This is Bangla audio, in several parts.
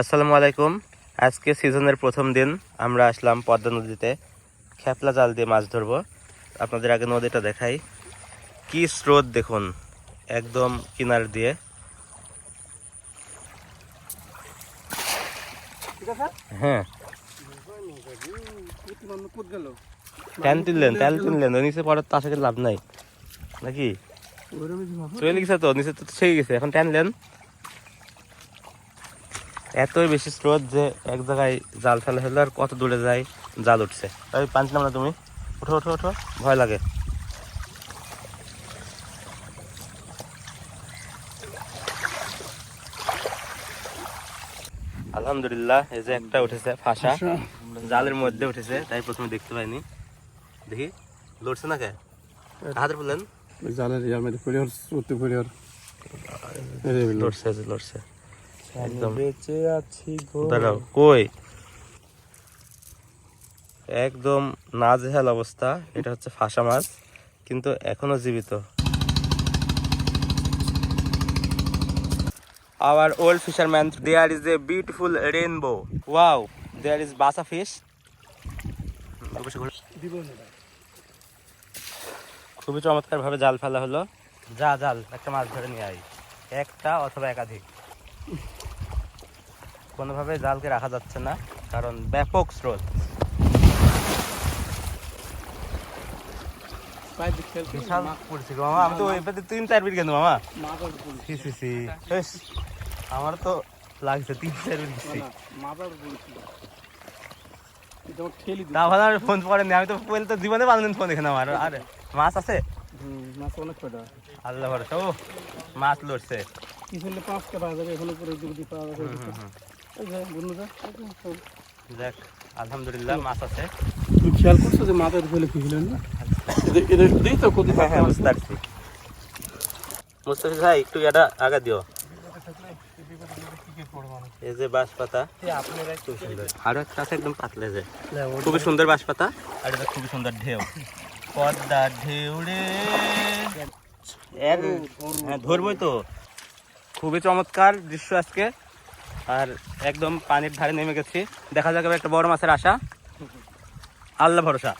আসসালামু আলাইকুম। আজকে সিজনের প্রথম দিন আমরা আসলাম পদ্মা নদীতে। খেপলা জাল দিয়ে মাছ ধরবো। আপনাদের আগে নদীটা দেখাই। কি স্রোত দেখুন একদম কিনার দিয়ে। হ্যাঁ। ট্যান তুললেন ট্যান তুললেন নিচে পড়ার তো আশা লাভ নাই। নাকি? চলে গেছে তো নিচে তো সেই গেছে এখন টানলেন এতই বেশি স্রোত যে এক জায়গায় জাল ফেলে ফেলে আর কত দূরে যায় জাল উঠছে। ওই পাঁচলাম না তুমি? ওঠো ওঠো উঠো ভয় লাগে। আলহামদুলিল্লাহ এই যে একটা উঠেছে ফাঁসা। জালের মধ্যে উঠেছে তাই প্রথমে দেখতে পাইনি। দেখি লড়ছে না কে? হাতের বললেন জালের ইয়ার মধ্যে পড়ে আর উঠতে পড়ে আর লড়ছে লড়ছে। একদম। বেঁচে আছি গো। দাঁড়াও কই? একদম নাজেহাল অবস্থা এটা হচ্ছে ফাঁসা মাছ কিন্তু এখনও জীবিত। Our old fisherman there is a beautiful rainbow wow there is বাসা fish. খুবই চমৎকার ভাবে জাল ফেলা হলো। যা জাল একটা মাছ ধরে নিয়ে আই একটা অথবা একাধিক। কোনোভাবে জালকে রাখা যাচ্ছে না কারণ ব্যাপক স্রোত। বিশাল পড়ছে মামা আমি তো এবারে তিন চার বিট কেন মামা। সি সি সি। আমার তো লাগছে তিন চার বিট গেছি। তা ভালো আমার ফোন পড়েনি আমি তো তো জীবনে ফোন এখানে আমার। আরে মাছ আছে? মাছ অনেক কটা আল্লাহ ভরসা। ও মাছ লড়ছে। কি পাঁচটা পাওয়া যাবে? এখনও দুটি পাওয়া দেখ আলহামদুলিল্লাহ মাছ আছে। তুই খেয়াল করছ যে মাথার ফেলে কি না? এদের এদের দিই তো কত হ্যাঁ হ্যাঁ বুঝতে পারছি। মুস্তাফিজ ভাই একটু এটা আগা দিও। এই যে বাঁশ পাতা খুব সুন্দর। আরও একটা আছে একদম পাতলে যে। খুবই সুন্দর বাঁশ পাতা আর এটা খুবই সুন্দর ঢেউ। পদ্মা ঢেউ রে। হ্যাঁ ধরবই তো। খুবই চমৎকার দৃশ্য আজকে। আর একদম পানির ধারে নেমে গেছি। দেখা যাক একটা বড় মাছের আশা। আল্লাহ ভরসা।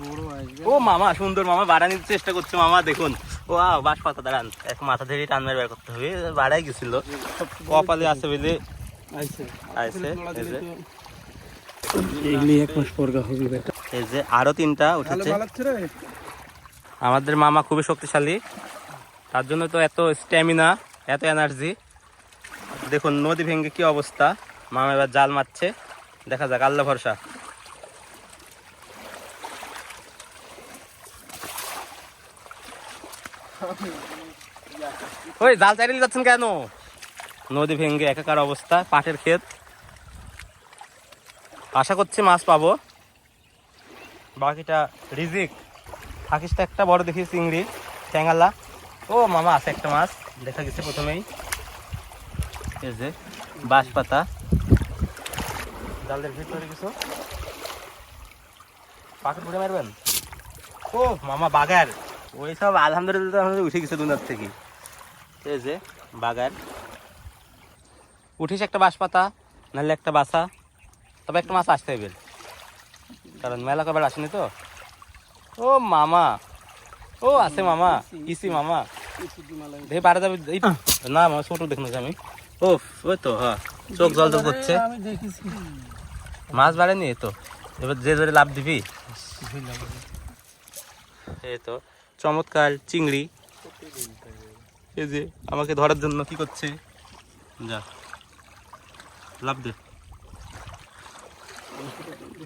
বড় ও মামা সুন্দর মামা বাড়ানোর চেষ্টা করছে মামা দেখুন। ও আ বাস পাতা দাঁড়ান। এক মাথা ধরে টান বের করতে হবে। বাড়াই গেছিল। কপালে আছে বেটা। এই যে আরও তিনটা উঠেছে। আমাদের মামা খুবই শক্তিশালী। তার জন্য তো এত স্ট্যামিনা এত এনার্জি দেখুন, নদী ভেঙে কি অবস্থা? মামা এবার জাল মারছে। দেখা যাক, আল্লাহ ভরসা। ওই, জাল চালিয়ে যাচ্ছেন কেন? নদী ভেঙে একাকার অবস্থা, পাটের ক্ষেত। আশা করছি মাছ পাবো। বাকিটা রিজিক। থাকিসটা একটা, বড় দেখি চিংড়ি ট্যাঙ্গালা ও, মামা, আছে একটা মাছ। দেখা গেছে প্রথমেই। এই যে বাঁশ পাতা জালের ভিতরে কিছু পাখি ঘুরে মারবেন ও মামা বাগার ওই সব আলহামদুলিল্লাহ উঠে গেছে দুনার থেকে এই যে বাগার উঠিস একটা বাঁশ পাতা নাহলে একটা বাসা তবে একটা মাছ আসতে হবে কারণ মেলা কবার আসেনি তো ও মামা ও আছে মামা ইসি মামা দেখে পারা যাবে না মামা ছোট দেখুন আমি ও ওই তো হ্যাঁ। চোখ জল জল করছে। মাছ বাড়েনি তো? এবার যে ধরে লাভ দিবি? এই তো চমৎকার চিংড়ি। এই যে আমাকে ধরার জন্য কি করছে? যা লাভ দে।